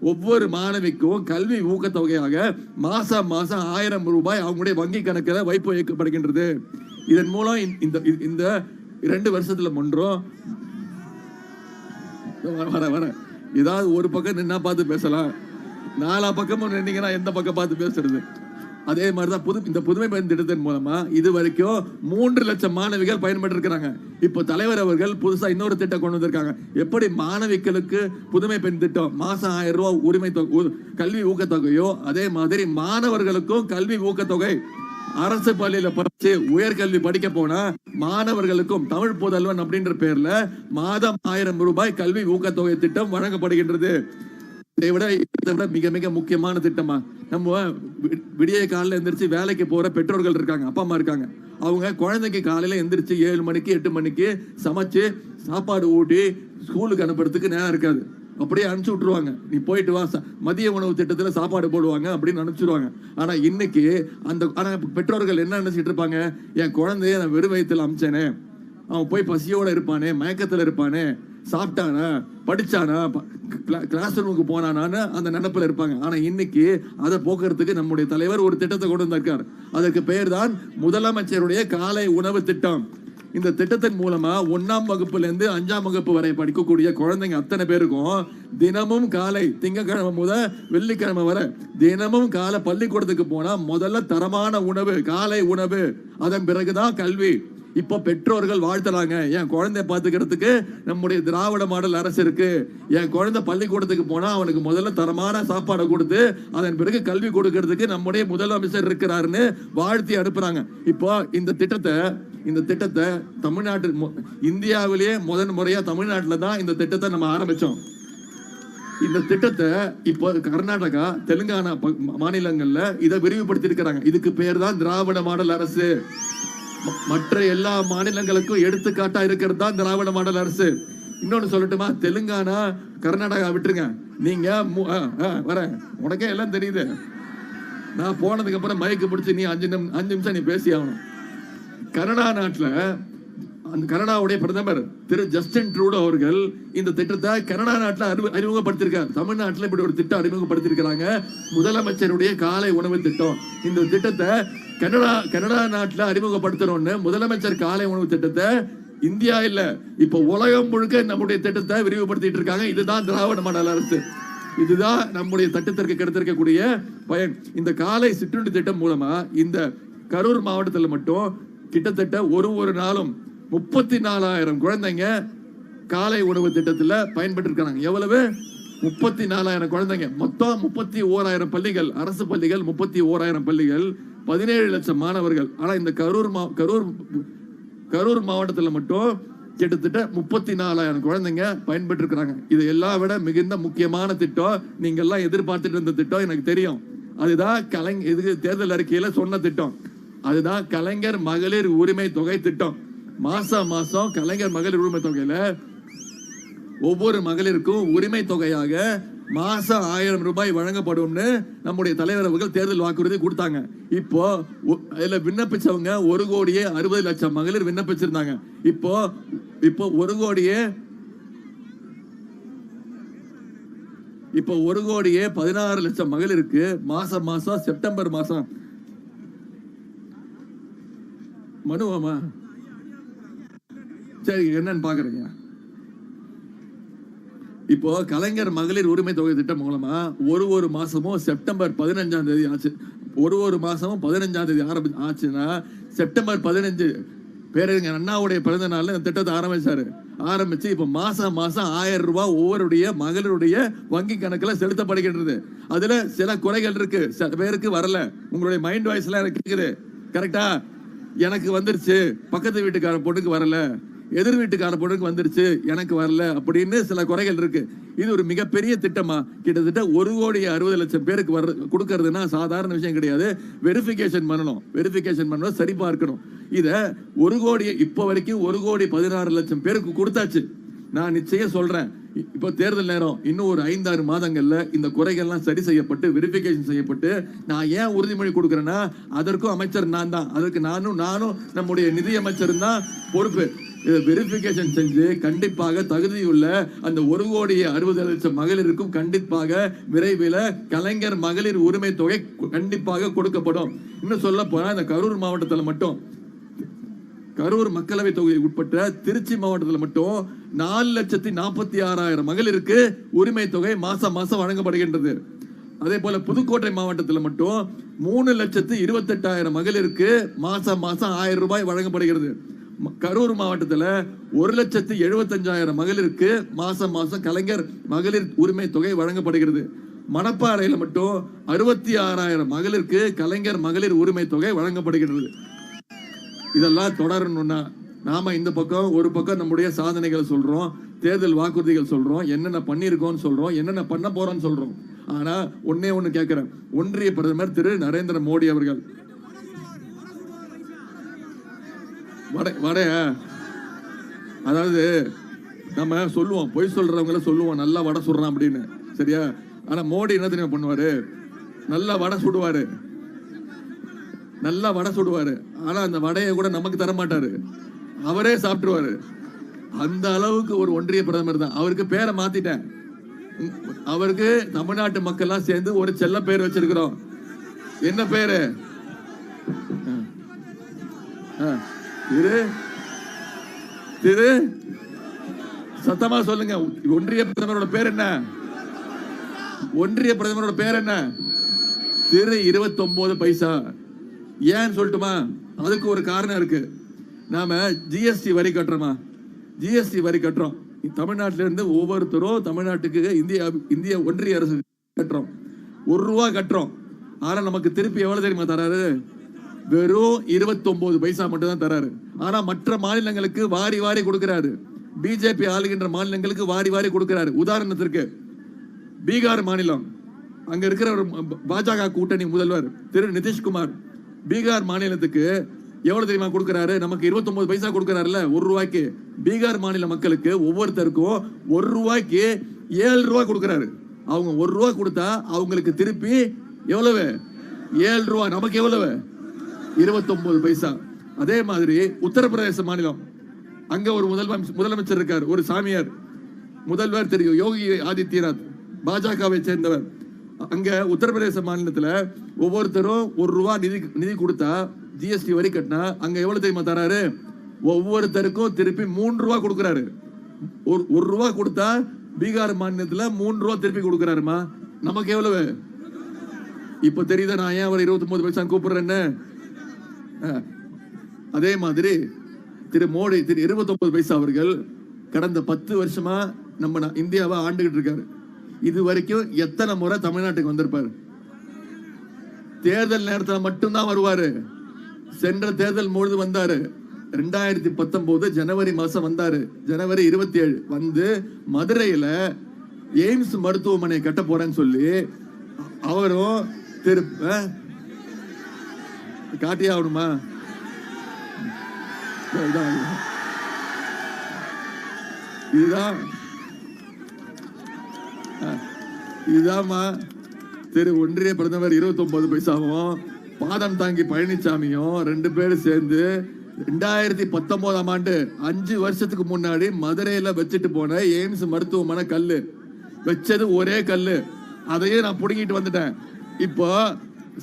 ஒவ்வொரு மாணவிக்கும் கல்வி ஊக்கத்தொகையாக மாசம் மாசம் ஆயிரம் ரூபாய் அவங்களுடைய வங்கி கணக்கில் வைப்பு வைக்கப்படுகின்றது இதன் மூலம் இந்த- இந்த இரண்டு வருஷத்துல ஒன்றும் வர வர வர. ஏதாவது ஒரு பக்கம் நின்னா பார்த்து பேசலாம். நாலா பக்கமும் நின்னீங்கன்னா எந்த பக்கம் பார்த்து பேசுறது? அதே மாதிரி தான் புது இந்த புதுமை பயன் திட்டத்தின் மூலமா இது வரைக்கும் மூன்று லட்சம் மாணவிகள் பயன்பெற்றிருக்கிறாங்க. இப்போ தலைவர் அவர்கள் புதுசா இன்னொரு திட்டம் கொண்டு வந்திருக்காங்க. எப்படி மாணவிகளுக்கு புதுமை பெண் திட்டம்? மாசம் ஆயிரம் ரூபா உரிமை தொகை கல்வி ஊக்கத்தொகையோ அதே மாதிரி மாணவர்களுக்கும் கல்வி ஊக்கத்தொகை. அரசு பள்ளியில படிச்சு உயர்கல்வி படிக்க போனா மாணவர்களுக்கும் தமிழ் புதல்வன் அப்படின்ற பேர்ல மாதம் ஆயிரம் ரூபாய் கல்வி ஊக்கத்தொகை திட்டம் வழங்கப்படுகின்றது. இதை விட இதை விட மிக மிக முக்கியமான திட்டமா நம்ம வி- விடிய காலையில எந்திரிச்சு வேலைக்கு போற பெற்றோர்கள் இருக்காங்க அப்பா அம்மா இருக்காங்க. அவங்க குழந்தைக்கு காலையில எந்திரிச்சு ஏழு மணிக்கு எட்டு மணிக்கு சமைச்சு சாப்பாடு ஊட்டி ஸ்கூலுக்கு அனுப்புறதுக்கு நேரம் இருக்காது. அப்படியே அனுப்பிச்சு விட்டுருவாங்க. நீ போயிட்டு வா மதிய உணவு திட்டத்துல சாப்பாடு போடுவாங்க அப்படின்னு அனுப்பிச்சிடுவாங்க ஆனா இன்னைக்கு அந்த ஆனா பெற்றோர்கள் என்ன நினைச்சிட்டு இருப்பாங்க? என் குழந்தைய நான் வெறும் வயிற்றுல அமிச்சேனே. அவன் போய் பசியோட இருப்பானே மயக்கத்துல இருப்பானே. சாப்பிட்டானா? படிச்சானா? கிளாஸ் ரூமுக்கு போனானான்னு அந்த நினப்பில் இருப்பாங்க. ஆனால் இன்னைக்கு அதை போக்குறதுக்கு நம்முடைய தலைவர் ஒரு திட்டத்தை கொண்டு வந்திருக்கார். அதற்கு பெயர் தான் முதலமைச்சருடைய காலை உணவு திட்டம். இந்த திட்டத்தின் மூலமா ஒன்றாம் வகுப்புலேருந்து அஞ்சாம் வகுப்பு வரை படிக்கக்கூடிய குழந்தைங்க அத்தனை பேருக்கும் தினமும் காலை திங்கக்கிழமை முதல் வெள்ளிக்கிழமை வரை தினமும் காலை பள்ளிக்கூடத்துக்கு போனால் முதல்ல தரமான உணவு காலை உணவு. அதன் பிறகுதான் கல்வி. இப்போ பெற்றோர்கள் வாழ்த்துறாங்க. என் குழந்தைய பார்த்துக்கிறதுக்கு நம்முடைய திராவிட மாடல் அரசு இருக்கு. என் குழந்தை பள்ளிக்கூடத்துக்கு போனா அவனுக்கு முதல்ல தரமான சாப்பாடை கொடுத்து அதன் பிறகு கல்வி கொடுக்கறதுக்கு நம்முடைய முதலமைச்சர் இருக்கிறாருன்னு வாழ்த்தி அனுப்புறாங்க. இப்போ இந்த திட்டத்தை இந்த திட்டத்தை தமிழ்நாட்டு இந்தியாவிலேயே முதன் முறையா தமிழ்நாட்டில் தான் இந்த திட்டத்தை நம்ம ஆரம்பிச்சோம். இந்த திட்டத்தை இப்போ கர்நாடகா தெலுங்கானா மாநிலங்களில் மாநிலங்கள்ல இதை விரிவுபடுத்தி இருக்கிறாங்க இதுக்கு பேர் தான் திராவிட மாடல் அரசு. மற்ற எல்லா மாநிலங்களுக்கும் எடுத்துக்காட்டா இருக்கிறது தான் திராவிட மாடல் அரசு. இன்னொன்னு சொல்லட்டுமா? தெலுங்கானா கர்நாடகா விட்டுருங்க. நீங்க வர ஆ, ஆ, வரேன். உனக்கே எல்லாம் தெரியுது. நான் போனதுக்கு அப்புறம் மயக்கு பிடிச்சி நீ அஞ்சு நிமி- அஞ்சு நிமிஷம் நீ பேசி ஆகணும். கனடா நாட்டில் அந்த கனடாவுடைய பிரதமர் திரு ஜஸ்டின் ட்ரூடோ அவர்கள் இந்த திட்டத்தை கனடா நாட்டில் அறிவு அறிமுகப்படுத்திருக்கார் தமிழ்நாட்டில் இப்படி ஒரு திட்டம் அறிமுகப்படுத்திருக்கிறாங்க முதலமைச்சருடைய காலை உணவு திட்டம். இந்த திட்டத்தை கனடா கனடா நாட்டில் அறிமுகப்படுத்தணும்னு முதலமைச்சர் காலை உணவு திட்டத்தை இந்தியா இல்ல. இப்ப உலகம் முழுக்க நம்முடைய திட்டத்தை விரிவுபடுத்திட்டு இருக்காங்க. இதுதான் திராவிட மாடல் அரசு. இதுதான் நம்முடைய திட்டத்திற்கு கிடைத்திருக்கக்கூடிய பயன். இந்த காலை சிற்றுண்டி திட்டம் மூலமா இந்த கரூர் மாவட்டத்தில் மட்டும் கிட்டத்தட்ட ஒரு ஒரு நாளும் முப்பத்தி நாலாயிரம் குழந்தைங்க காலை உணவு திட்டத்தில் பயன்பட்டு எவ்வளவு? முப்பத்தி நாலாயிரம் குழந்தைங்க. மொத்தம் முப்பத்தி ஓராயிரம் பள்ளிகள் அரசு பள்ளிகள் முப்பத்தி ஓராயிரம் பள்ளிகள் பதினேழு லட்சம் மாணவர்கள். ஆனால் இந்த கரூர் மா கரூர் கரூர் மாவட்டத்தில் மட்டும் கிட்டத்தட்ட முப்பத்தி நாலாயிரம் குழந்தைங்க பயன்பெற்றிருக்கிறாங்க. இது எல்லாம் விட மிகுந்த முக்கியமான திட்டம் நீங்கள்லாம் எதிர்பார்த்துட்டு இருந்த திட்டம் எனக்கு தெரியும். அதுதான் கலைஞ இது தேர்தல் அறிக்கையில் சொன்ன திட்டம். அதுதான் கலைஞர் மகளிர் உரிமை தொகை திட்டம். மாசம் மாசம் கலைஞர் மகளிர் உரிமை தொகையில் ஒவ்வொரு மகளிருக்கும் உரிமை தொகையாக மாசம் ஆயிரம் ரூபாய் வழங்கப்படும்னு நம்முடைய தலைவர் அவர்கள் தேர்தல் வாக்குறுதி கொடுத்தாங்க. இப்போ ஒ- விண்ணப்பிச்சவங்க ஒரு கோடியே அறுபது லட்சம் மகளிர் விண்ணப்பிச்சிருந்தாங்க. இப்போ இப்போ ஒரு கோடியே இப்போ ஒரு கோடியே பதினாறு லட்சம் மகளிருக்கு மாசம் மாசம் செப்டம்பர் மாசம். மனுவாமா சரி என்னன்னு பாக்குறீங்க. இப்போ கலைஞர் மகளிர் உரிமை தொகை திட்டம் மூலமா ஒரு ஒரு மாசமும் செப்டம்பர் பதினஞ்சாம் தேதி ஆச்சு. ஒரு ஒரு மாசமும் பதினஞ்சாம் தேதி ஆரம்பி ஆச்சுன்னா செப்டம்பர் பதினஞ்சு பேரறிஞர் அண்ணாவுடைய பிறந்த நாள்ல இந்த திட்டத்தை ஆரம்பிச்சாரு. ஆரம்பிச்சு இப்ப மாசம் மாசம் ஆயிரம் ரூபாய் ஒவ்வொருடைய மகளிருடைய வங்கி கணக்குல செலுத்தப்படுகின்றது. அதுல சில குறைகள் இருக்கு. சில பேருக்கு வரல. உங்களுடைய மைண்ட் வாய்ஸ்ல எனக்கு கேக்குது. கரெக்டா எனக்கு வந்துருச்சு. பக்கத்து வீட்டுக்கார பொண்ணுக்கு வரல. எதிர் வீட்டுக்கார பொண்ணுக்கு வந்துருச்சு எனக்கு வரல அப்படின்னு சில குறைகள் இருக்கு. இது ஒரு மிகப்பெரிய திட்டமா? கிட்டத்தட்ட ஒரு கோடி அறுபது லட்சம் பேருக்கு வர கொடுக்கறதுன்னா சாதாரண விஷயம் கிடையாது. வெரிஃபிகேஷன் பண்ணணும். வெரிஃபிகேஷன் பண்ணணும் சரி பார்க்கணும். ஒரு கோடி இப்போ வரைக்கும் ஒரு கோடி பதினாறு லட்சம் பேருக்கு கொடுத்தாச்சு. நான் நிச்சயம் சொல்றேன். இப்போ தேர்தல் நேரம் இன்னும் ஒரு ஐந்தாறு மாதங்கள்ல இந்த குறைகள்லாம் சரி செய்யப்பட்டு வெரிஃபிகேஷன் செய்யப்பட்டு நான் ஏன் உறுதிமொழி கொடுக்குறேன்னா அதற்கும் அமைச்சர் நான் தான். அதற்கு நானும் நானும் நம்முடைய நிதியமைச்சரும் தான் பொறுப்பு. வெரிஃபிகேஷன் செஞ்சு கண்டிப்பாக தகுதியுள்ள அந்த ஒரு கோடி அறுபது லட்சம் மகளிருக்கும் கண்டிப்பாக விரைவில் கலைஞர் மகளிர் உரிமை தொகை கண்டிப்பாக கொடுக்கப்படும். இன்னும் சொல்ல போனால் இந்த கரூர் மாவட்டத்தில் மட்டும். கரூர் மக்களவை தொகுதி உட்பட்ட திருச்சி மாவட்டத்தில் மட்டும் நாலு லட்சத்தி நாற்பத்தி ஆறாயிரம் மகளிருக்கு உரிமை தொகை மாசம் மாசம் வழங்கப்படுகின்றது. அதே போல புதுக்கோட்டை மாவட்டத்தில் மட்டும் மூணு லட்சத்து இருபத்தெட்டாயிரம் மகளிருக்கு மாசம் மாசம் ஆயிரம் ரூபாய் வழங்கப்படுகிறது. கரூர் மாவட்டத்தில் ஒரு லட்சத்து எழுபத்தஞ்சாயிரம் மகளிருக்கு மாசம் மாசம் கலைஞர் மகளிர் உரிமை தொகை வழங்கப்படுகிறது. மணப்பாறையில் மட்டும் அறுபத்தி ஆறாயிரம் மகளிருக்கு கலைஞர் மகளிர் உரிமை தொகை வழங்கப்படுகிறது. இதெல்லாம் தொடரணும்னா நாம இந்த பக்கம் ஒரு பக்கம் நம்முடைய சாதனைகளை சொல்றோம் தேர்தல் வாக்குறுதிகள் சொல்றோம் என்னென்ன பண்ணியிருக்கோம்னு சொல்றோம் என்னென்ன பண்ண போறோம்னு சொல்றோம். ஆனா ஒன்னே ஒன்று கேட்கிறேன் ஒன்றிய பிரதமர் திரு. நரேந்திர மோடி அவர்கள் வட வட. அதாவது நம்ம சொல்லுவோம் பொய் சொல்றவங்கள சொல்லுவோம் நல்லா வடை சுடுறான் அப்படின்னு. சரியா? ஆனா மோடி என்ன தெரியுமா பண்ணுவாரு? நல்லா வடை சுடுவாரு. நல்லா வடை சுடுவாரு. ஆனா அந்த வடையை கூட நமக்கு தர மாட்டாரு அவரே சாப்பிட்டுருவாரு. அந்த அளவுக்கு ஒரு ஒன்றிய பிரதமர் தான். அவருக்கு பேரை மாத்திட்டேன். அவருக்கு தமிழ்நாட்டு மக்கள்லாம் சேர்ந்து ஒரு செல்ல பேர் வச்சிருக்கிறோம். என்ன பேரு? ஆ. திரு திரு சத்தமா சொல்லுங்க. ஒன்றிய பிரதமரோட பேர் என்ன? ஒன்றிய பிரதமரோட பேர் என்ன? திரு 29 பைசா. ஏன்னு சொல்லட்டுமா? அதுக்கு ஒரு காரணம் இருக்கு. நாம ஜிஎஸ்டி வரி கட்டுறோமா? ஜிஎஸ்டி வரி கட்டுறோம். தமிழ்நாட்டில இருந்து ஒவ்வொருத்தரும் தமிழ்நாட்டுக்கு இந்திய இந்திய ஒன்றிய அரசு கட்டுறோம். ஒரு ரூபா கட்டுறோம். ஆனா நமக்கு திருப்பி எவ்வளவு தெரியுமா தராரு? வெறும் 29 பைசா மட்டும் தான் தராரு. ஆனா மற்ற மாநிலங்களுக்கு வாரி வாரி கொடுக்கிறாரு. பிஜேபி ஆளுகின்ற மாநிலங்களுக்கு வாரி வாரி கொடுக்கிறாரு. உதாரணத்திற்கு பீகார் மாநிலம். அங்க இருக்கிற ஒரு பாஜக கூட்டணி முதல்வர் திரு நிதிஷ்குமார் பீகார் மாநிலத்துக்கு எவ்வளவு தெரியுமா கொடுக்கிறாரு? நமக்கு 29 பைசா கொடுக்கறாருல ஒரு ரூபாய்க்கு. பீகார் மாநில மக்களுக்கு ஒவ்வொருத்தருக்கும் ஒரு ரூபாய்க்கு ஏழு ரூபாய் கொடுக்கறாரு. அவங்க ஒரு ரூபாய் கொடுத்தா அவங்களுக்கு திருப்பி எவ்வளவு? ஏழு ரூபாய் நமக்கு எவ்வளவு? 29 பைசா. அதே மாதிரி உத்தரப்பிரதேச மாநிலம். அங்க ஒரு முதல்வர் முதலமைச்சர் இருக்கார் ஒரு சாமியார். முதல்வர் தெரியும் யோகி ஆதித்யநாத் பாஜகவை சேர்ந்தவர். அங்க உத்தரப்பிரதேச மாநிலத்துல ஒவ்வொருத்தரும் ஒரு ரூபா நிதி நிதி கொடுத்தா ஜிஎஸ்டி வரி கட்டினா அங்க எவ்வளவு தெரியுமா தராரு? ஒவ்வொருத்தருக்கும் திருப்பி மூன்று ரூபா கொடுக்கறாரு. ஒரு ஒரு ரூபா கொடுத்தா பீகார் மாநிலத்துல மூன்று ரூபா திருப்பி கொடுக்கறாருமா? நமக்கு எவ்வளவு? இப்ப தெரியுதா நான் ஏன் அவர் 29 பைசா கூப்பிடுறேன்னு? அதே மாதிரி திரு மோடி திரு 29 பைசா அவர்கள் கடந்த பத்து வருஷமா நம்ம இந்தியாவை ஆண்டுகிட்டு இருக்காரு. இது வரைக்கும் எத்தனை முறை தமிழ்நாட்டுக்கு வந்திருப்பாரு? தேர்தல் நேரத்தில் மட்டும்தான் வருவாரு. சென்ற தேர்தல் முழுது வந்தாரு. ரெண்டாயிரத்தி பத்தொன்பது ஜனவரி மாசம் வந்தாரு. ஜனவரி இருபத்தி ஏழு வந்து மதுரையில எய்ம்ஸ் மருத்துவமனை கட்ட போறேன்னு சொல்லி அவரும் திரு காட்டியே ஆகணுமா இதுதான். அஹ், இதுதாம்மா. திரு ஒன்றிய பிரதமர் 29 பைசாவும் பாதம் தாங்கி பழனிசாமியும் ரெண்டு பேரும் சேர்ந்து ரெண்டாயிரத்தி பத்தொன்பதாம் ஆண்டு அஞ்சு வருஷத்துக்கு முன்னாடி மதுரையில வச்சுட்டு போன எய்ம்ஸ் மருத்துவமனை கல் வச்சது ஒரே கல் அதையே நான் புடுங்கிட்டு வந்துட்டேன். இப்போ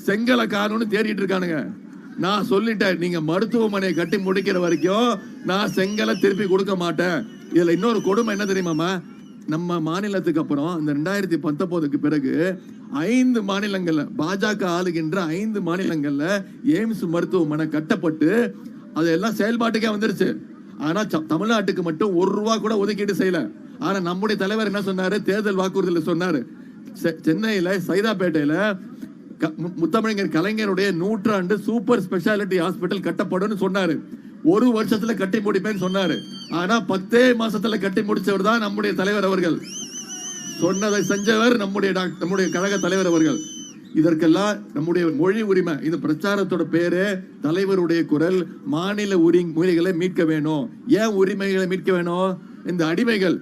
செங்கலை காணும்னு தேடிட்டு இருக்கானுங்க. நான் சொல்லிட்டேன் நீங்க மருத்துவமனையை கட்டி முடிக்கிற வரைக்கும் நான் செங்கலை திருப்பி கொடுக்க மாட்டேன். இதுல இன்னொரு கொடுமை என்ன தெரியுமாமா நம்ம மாநிலத்துக்கு அப்புறம் இந்த ரெண்டாயிரத்தி பத்தொன்பதுக்கு பிறகு ஐந்து மாநிலங்கள்ல பாஜக ஆளுகின்ற ஐந்து மாநிலங்கள்ல எய்ம்ஸ் மருத்துவமனை கட்டப்பட்டு அதெல்லாம் செயல்பாட்டுக்கே வந்துருச்சு. ஆனா ச- தமிழ்நாட்டுக்கு மட்டும் ஒரு ரூபா கூட ஒதுக்கீடு செய்யல. ஆனா நம்முடைய தலைவர் என்ன சொன்னாரு? தேர்தல் வாக்குறுதியில் சொன்னாரு. செ- சென்னையில சைதாப்பேட்டையில முத்தமிழர் கலைஞருடைய நூற்றாண்டு சூப்பர் ஸ்பெஷாலிட்டி ஹாஸ்பிட்டல் கட்டப்படும்னு சொன்னாரு. ஒரு வருஷத்துல கட்டி முடிப்பேன்னு சொன்னாரு. ஆனா பத்தே மாசத்துல கட்டி முடிச்சவர் தான் நம்முடைய தலைவர் அவர்கள். சொன்னதை செஞ்சவர் நம்முடைய நம்முடைய கழக தலைவர் அவர்கள். இதற்கெல்லாம் நம்முடைய மொழி உரிமை இந்த பிரச்சாரத்தோட பேரு தலைவருடைய குரல் மாநில உரி உரிமைகளை மீட்க வேணும். ஏன் உரிமைகளை மீட்க வேணும்? இந்த அடிமைகள்.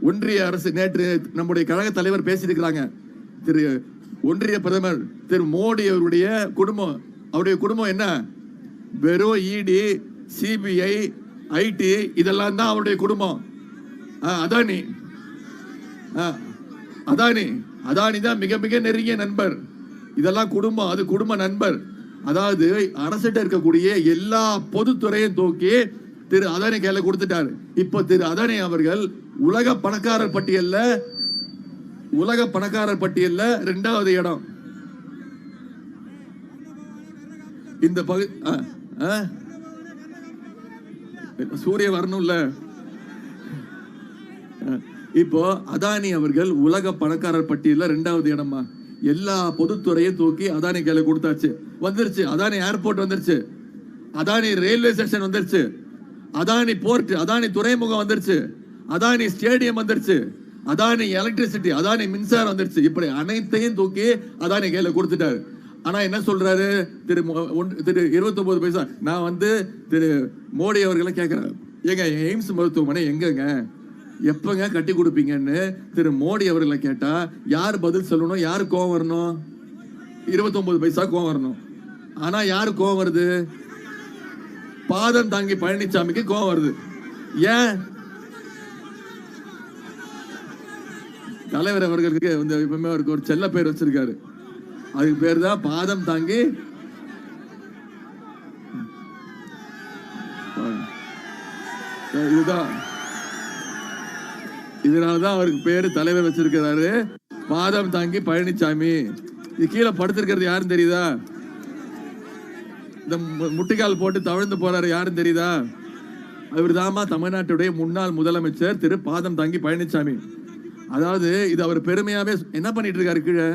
ஒன்றிய அரசு நேற்று நம்முடைய கழக தலைவர் பேசியிருக்கிறாங்க. திரு ஒன்றிய பிரதமர் திரு மோடி அவருடைய குடும்பம் அவருடைய குடும்பம் என்ன? வெறும் இடி சிபிஐ ஐடி இதெல்லாம் தான் அவருடைய குடும்பம். ஆ, அதானி. ஆ, அதானி. அதானி தான் மிக மிக நெருங்கிய நண்பர். இதெல்லாம் குடும்பம் அது குடும்ப நண்பர். அதாவது அரசிட்ட இருக்கக்கூடிய எல்லா பொதுத்துறையும் தூக்கி திரு அதானி கையில கொடுத்துட்டாரு. இப்போ திரு அதானி அவர்கள் உலக பணக்காரர் பட்டியல்ல உலக பணக்காரர் பட்டியல்ல ரெண்டாவது இடம். இந்த பகு ஆ? சூரிய வரணும்ல. இப்போ அதானி அவர்கள் உலக பணக்காரர் பட்டியல்ல ரெண்டாவது இடமா? எல்லா பொதுத்துறையும் தூக்கி அதானி கையில கொடுத்தாச்சு. வந்துருச்சு. அதானி ஏர்போர்ட் வந்துருச்சு. அதானி ரயில்வே ஸ்டேஷன் வந்துருச்சு. அதானி போர்ட் அதானி துறைமுகம் வந்துருச்சு. அதானி ஸ்டேடியம் வந்துருச்சு. அதானி எலக்ட்ரிசிட்டி அதானி மின்சாரம் வந்துடுச்சு இப்படி அனைத்தையும் தூக்கி அதானி கையில கொடுத்துட்டாரு. ஆனா என்ன சொல்றாரு? திரு மு- திரு இருபத்தொம்போது பைசா. நான் வந்து திரு மோடி அவர்களை கேட்கிறேன் ஏங்க எய்ம்ஸ் மருத்துவமனை எங்கங்க? எப்பங்க கட்டி கொடுப்பீங்கன்னு திரு மோடி அவர்களை கேட்டா யார் பதில் சொல்லணும்? யார் கோவம் வரணும்? இருபத்தொன்பது பைசா கோவம் வரணும். ஆனா யார் கோவம் வருது? பாதம் தாங்கி பழனிசாமிக்கு கோவம் வருது. ஏன்? தலைவர் அவர்களுக்கு வந்து எப்பவுமே அவருக்கு ஒரு செல்ல பேர் வச்சிருக்காரு. அதுக்கு பேர் தான் பாதம் தாங்கி. இதுதான். இதனாலதான் அவருக்கு பேரு தலைவர் வச்சிருக்கிறாரு. பாதம் தாங்கி பழனிசாமி இது கீழே படுத்திருக்கிறது யாருன்னு தெரியுதா? இந்த முட்டிக்கால் போட்டு தவழ்ந்து போறாரு யாருன்னு தெரியுதா? அவர் தாமா தமிழ்நாட்டுடைய முன்னாள் முதலமைச்சர் திரு பாதம் தாங்கி பழனிசாமி அதாவது இது அவர் பெருமையாவே என்ன பண்ணிட்டு இருக்காரு கீழே?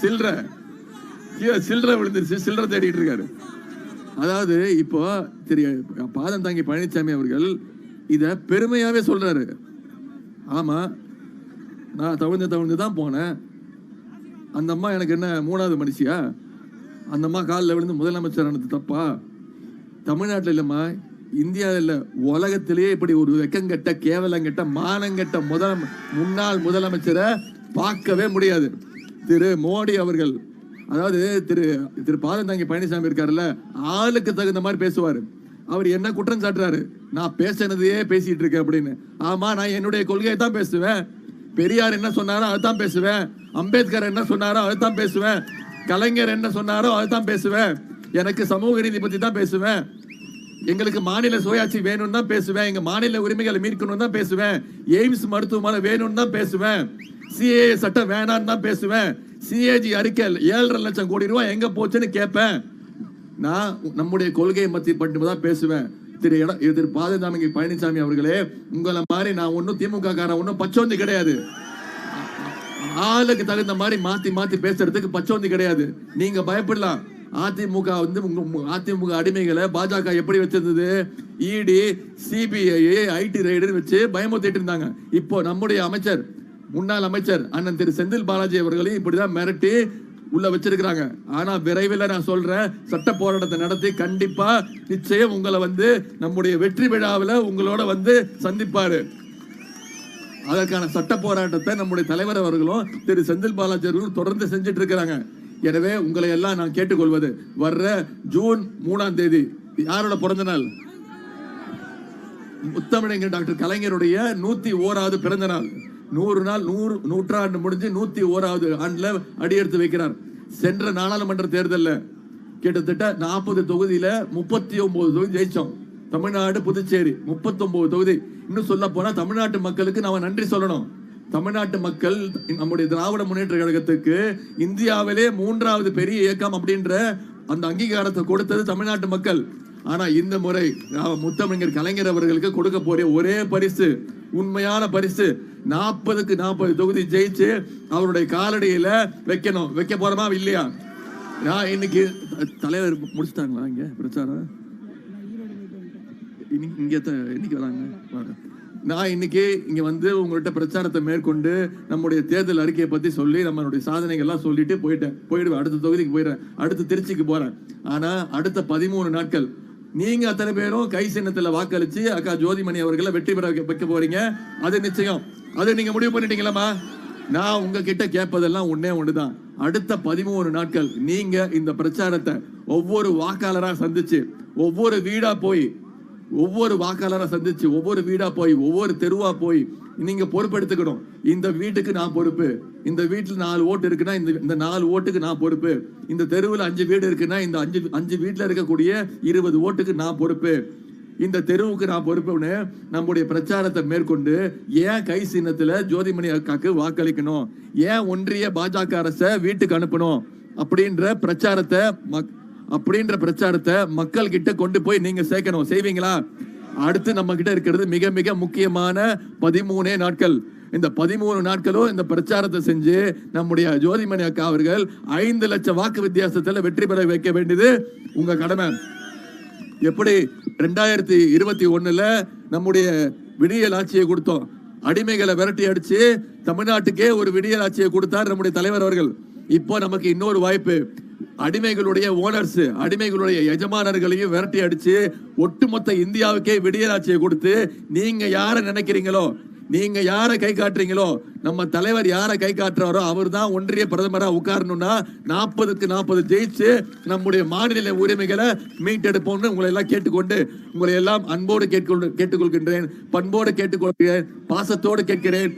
சில்ற. கீழே சில்லற விழுந்துருச்சு சில்லற தேடிட்டு இருக்காரு அதாவது இப்போ தெரிய பாதம் தாங்கி பழனிசாமி அவர்கள் இத பெருமையாவே சொல்றாரு. ஆமா நான் தவிழ்ந்து தவிழ்ந்து தான் போனேன். அந்த அம்மா எனக்கு என்ன மூணாவது மனுஷியா? அந்த அம்மா காலில் விழுந்து முதலமைச்சர் ஆனது தப்பா? தமிழ்நாட்டில் இல்லைம்மா இந்தியாவில் உலகத்திலேயே இப்படி ஒரு வெக்கங்கெட்ட கேவலங்கெட்ட மானங்கெட்ட முதல முன்னாள் முதலமைச்சரை பார்க்கவே முடியாது. திரு மோடி அவர்கள் அதாவது திரு திரு பாதந்தாங்கி பழனிசாமி இருக்காருல்ல ஆளுக்கு தகுந்த மாதிரி பேசுவார். அவர் என்ன குற்றம் சாட்டுறாரு? நான் பேசினதையே பேசிட்டு இருக்கேன் அப்படின்னு. ஆமா நான் என்னுடைய கொள்கையை தான் பேசுவேன். பெரியார் என்ன சொன்னாரோ அதுதான் பேசுவேன். அம்பேத்கர் என்ன சொன்னாரோ அதுதான் பேசுவேன். கலைஞர் என்ன சொன்னாரோ அதுதான் பேசுவேன். எனக்கு சமூக நீதி பத்தி தான் பேசுவேன். எங்களுக்கு மாநில சுயாட்சி வேணும்னு தான் பேசுவேன். எங்க மாநில உரிமைகளை மீட்கணும்னு தான் பேசுவேன். எய்ம்ஸ் மருத்துவமனை வேணும்னு தான் பேசுவேன். சிஏ சட்டம் வேணாம்னு தான் பேசுவேன். சிஏஜி அறிக்கை ஏழரை லட்சம் கோடி ரூபாய் எங்க போச்சுன்னு கேட்பேன். நான் நம்முடைய கொள்கையை மத்திய மட்டும் தான் பேசுவேன். திரு இட திரு பாதசாமி பழனிசாமி அவர்களே உங்களை மாதிரி நான் ஒன்றும் திமுக காரன் ஒன்றும் பச்சோந்தி கிடையாது. ஆளுக்கு தகுந்த மாதிரி மாத்தி மாத்தி பேசுறதுக்கு பச்சோந்தி கிடையாது. நீங்க பயப்படலாம். அதிமுக வந்து அதிமுக அடிமைகளை பாஜக எப்படி வச்சிருந்தது? இடி சிபிஐ ஐடி ரைடர் வச்சு பயமுறுத்திட்டு இருந்தாங்க. இப்போ நம்முடைய அமைச்சர் முன்னாள் அமைச்சர் அண்ணன் திரு செந்தில் பாலாஜி அவர்களையும் இப்படிதான் மிரட்டி உள்ள வச்சிருக்கிறாங்க. ஆனா விரைவில் நான் சொல்றேன் சட்ட போராட்டத்தை நடத்தி கண்டிப்பா நிச்சயம் உங்களை வந்து நம்முடைய வெற்றி விழாவில் உங்களோட வந்து சந்திப்பாரு. அதற்கான சட்ட போராட்டத்தை நம்முடைய தலைவர் அவர்களும் திரு செந்தில் பாலாஜி அவர்களும் தொடர்ந்து செஞ்சுட்டு இருக்கிறாங்க. எனவே உங்களை எல்லாம் நான் கேட்டுக்கொள்வது வர்ற ஜூன் மூணாம் தேதி. யாரோட பிறந்த நாள்? முத்தமிழங்க டாக்டர் கலைஞருடைய நூத்தி ஓராவது பிறந்த நாள். நூறு நாள் நூறு நூற்றாண்டு முடிஞ்சு நூத்தி ஓராவது ஆண்டுல அடியெடுத்து வைக்கிறார். சென்ற நாடாளுமன்ற தேர்தலில் கிட்டத்தட்ட நாற்பது தொகுதியில முப்பத்தி ஒன்பது தொகுதி ஜெயிச்சோம். தமிழ்நாடு புதுச்சேரி முப்பத்தி ஒன்பது தொகுதி. இன்னும் சொல்ல போனா தமிழ்நாட்டு மக்களுக்கு நாம நன்றி சொல்லணும். தமிழ்நாட்டு மக்கள் நம்முடைய திராவிட முன்னேற்ற கழகத்துக்கு இந்தியாவிலே மூன்றாவது பெரிய இயக்கம் அப்படின்ற அந்த அங்கீகாரத்தை கொடுத்தது தமிழ்நாட்டு மக்கள். ஆனா இந்த முறை முத்தமிழர் கலைஞர் அவர்களுக்கு கொடுக்க போற ஒரே பரிசு உண்மையான பரிசு நாற்பதுக்கு நாற்பது தொகுதி ஜெயிச்சு அவருடைய காலடியில வைக்கணும். வைக்க போறோமா இல்லையா? நான் இன்னைக்கு த- தலைவர் முடிச்சிட்டாங்களா இங்க பிரச்சாரம்? இன்னைக்கு இங்கே த- இன்னைக்கு வராங்க. நான் இன்னைக்கு இங்க வந்து உங்கள்கிட்ட பிரச்சாரத்தை மேற்கொண்டு நம்முடைய தேர்தல் அறிக்கையை பத்தி சொல்லி நம்மளுடைய சாதனைகள் எல்லாம் சொல்லிட்டு போயிட்டேன். போயிடுவேன். அடுத்த தொகுதிக்கு போயிடுறேன். அடுத்து திருச்சிக்கு போறேன். ஆனா அடுத்த பதிமூணு நாட்கள் நீங்க அத்தனை பேரும் கை சின்னத்துல வாக்களிச்சு அக்கா ஜோதிமணி அவர்களை வெற்றி பெற வைக்க- போறீங்க. அது நிச்சயம். அது நீங்க முடிவு பண்ணிட்டீங்களாமா நான் உங்ககிட்ட கேட்பதெல்லாம் ஒன்னே ஒண்ணுதான். அடுத்த பதிமூணு நாட்கள் நீங்க இந்த பிரச்சாரத்தை ஒவ்வொரு வாக்காளரா சந்திச்சு ஒவ்வொரு வீடா போய் ஒவ்வொரு வாக்காளரை சந்திச்சு ஒவ்வொரு வீடா போய் ஒவ்வொரு தெருவா போய் நீங்க பொறுப்பெடுத்துக்கணும். இந்த வீட்டுக்கு நான் பொறுப்பு. இந்த வீட்டுல நாலு ஓட்டு இருக்குன்னா இந்த இந்த நாலு ஓட்டுக்கு நான் பொறுப்பு. இந்த தெருவில் அஞ்சு வீடு இருக்குன்னா இந்த அஞ்சு அஞ்சு வீட்டுல இருக்கக்கூடிய இருபது ஓட்டுக்கு நான் பொறுப்பு. இந்த தெருவுக்கு நான் பொறுப்புன்னு நம்முடைய பிரச்சாரத்தை மேற்கொண்டு ஏன் கை சின்னத்துல ஜோதிமணி அக்காக்கு வாக்களிக்கணும்? ஏன் ஒன்றிய பாஜக அரசை வீட்டுக்கு அனுப்பணும்? அப்படின்ற பிரச்சாரத்தை மக்- அப்படின்ற பிரச்சாரத்தை மக்கள் கிட்ட கொண்டு போய் நீங்க சேர்க்கணும். செய்வீங்களா? அடுத்து நம்ம கிட்ட இருக்கிறது மிக மிக முக்கியமான பதிமூணே நாட்கள். இந்த பதிமூணு நாட்களும் இந்த பிரச்சாரத்தை செஞ்சு நம்முடைய ஜோதிமணி அக்கா அவர்கள் ஐந்து லட்சம் வாக்கு வித்தியாசத்துல வெற்றி பெற வைக்க வேண்டியது உங்க கடமை. எப்படி? ரெண்டாயிரத்தி இருபத்தி ஒண்ணுல நம்முடைய விடியல் ஆட்சியை கொடுத்தோம். அடிமைகளை விரட்டி அடிச்சு தமிழ்நாட்டுக்கே ஒரு விடியல் ஆட்சியை கொடுத்தார் நம்முடைய தலைவர் அவர்கள். இப்போ நமக்கு இன்னொரு வாய்ப்பு. அடிமைகளுடைய ஓனர்ஸ் அடிமைகளுடைய எஜமானர்களையும் விரட்டி அடிச்சு ஒட்டுமொத்த இந்தியாவுக்கே விடியராட்சியை கொடுத்து நீங்க யாரை நினைக்கிறீங்களோ நீங்க யாரை கை காட்டுறீங்களோ நம்ம தலைவர் யாரை கை காட்டுறாரோ அவர் தான் ஒன்றிய பிரதமராக உட்காரணும்னா நாற்பதுக்கு நாற்பது ஜெயிச்சு நம்முடைய மாநில உரிமைகளை மீட்டெடுப்போம்னு உங்களை எல்லாம் கேட்டுக்கொண்டு உங்களை எல்லாம் அன்போடு கேட்டுக்கொண்டு கேட்டுக்கொள்கின்றேன் பண்போடு கேட்டுக்கொள்கிறேன் பாசத்தோடு கேட்கிறேன்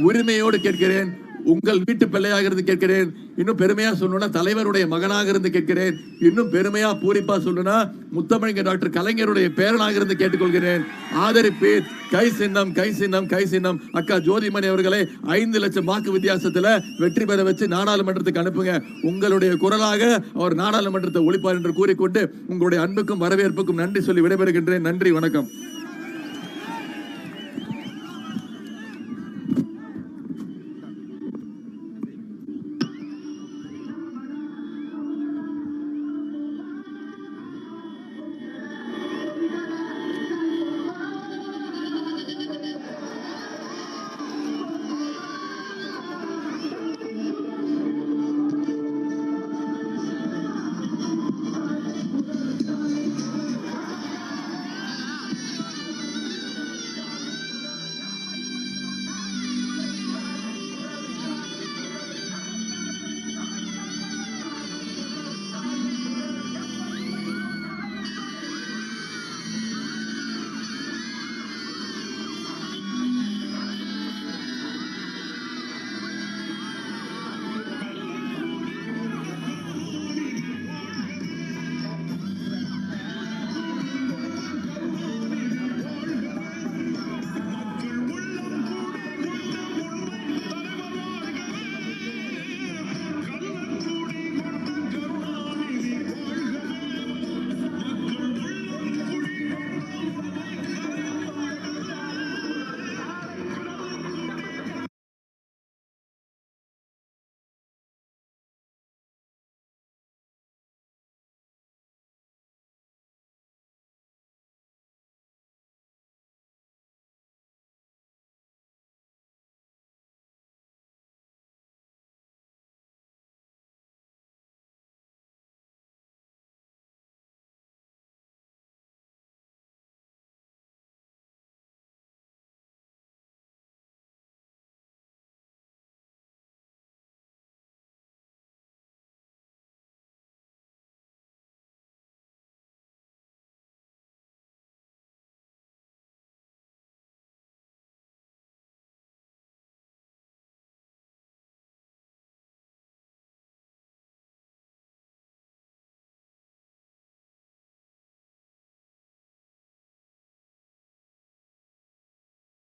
உரிமையோடு கேட்கிறேன் உங்கள் வீட்டு பிள்ளையாக இருந்து கேட்கிறேன். இன்னும் பெருமையா சொல்லணும்னா தலைவருடைய மகனாக இருந்து கேட்கிறேன். இன்னும் பெருமையா பூரிப்பா சொல்லணும்னா முத்தமிழ்ங்க டாக்டர் கலைஞருடைய பேரனாக இருந்து கேட்டுக்கொள்கிறேன். ஆதரிப்பேன். கை சின்னம் கை சின்னம் கை சின்னம். அக்கா ஜோதிமணி அவர்களை ஐந்து லட்சம் வாக்கு வித்தியாசத்துல வெற்றி பெற வச்சு நாடாளுமன்றத்துக்கு அனுப்புங்க. உங்களுடைய குரலாக அவர் நாடாளுமன்றத்தை ஒழிப்பார் என்று கூறிக்கொண்டு உங்களுடைய அன்புக்கும் வரவேற்புக்கும் நன்றி சொல்லி விடைபெறுகின்றேன். நன்றி வணக்கம்.